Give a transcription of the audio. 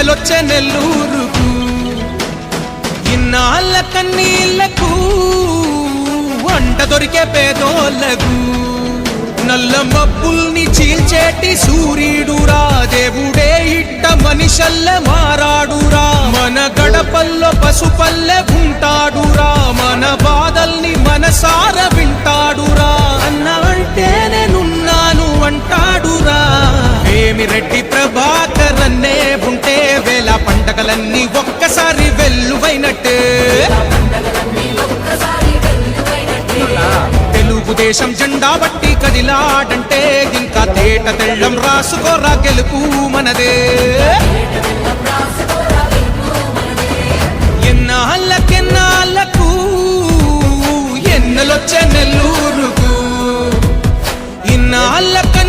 ఎన్నెలొచ్చే నెల్లూరుకు ఇన్నాళ్ళ కన్నీళ్ళకు వంట దొరికే పేదోళ్ళకు నల్ల మబ్బుల్ని చీల్చేటి సూర్యుడురా దేవుడే ఇట్ట మనిషల్లె మారాడురా మన గడపల్లో పసుపల్లె ఉంటాడురా మన బాధల్ని మనసార పండగలన్నీ ఒక్కసారి వెల్లువైనట్టే. తెలుగుదేశం జెండా బట్టి కదిలాడంటే ఇంకా తేట తెళ్ళం రాసుకోరా గెలుపు మనదే. ఎన్నాళ్ళకెన్నాళ్ళకు ఎన్నలొచ్చే నెల్లూరుకు. ఇన్నాళ్ళకన్నా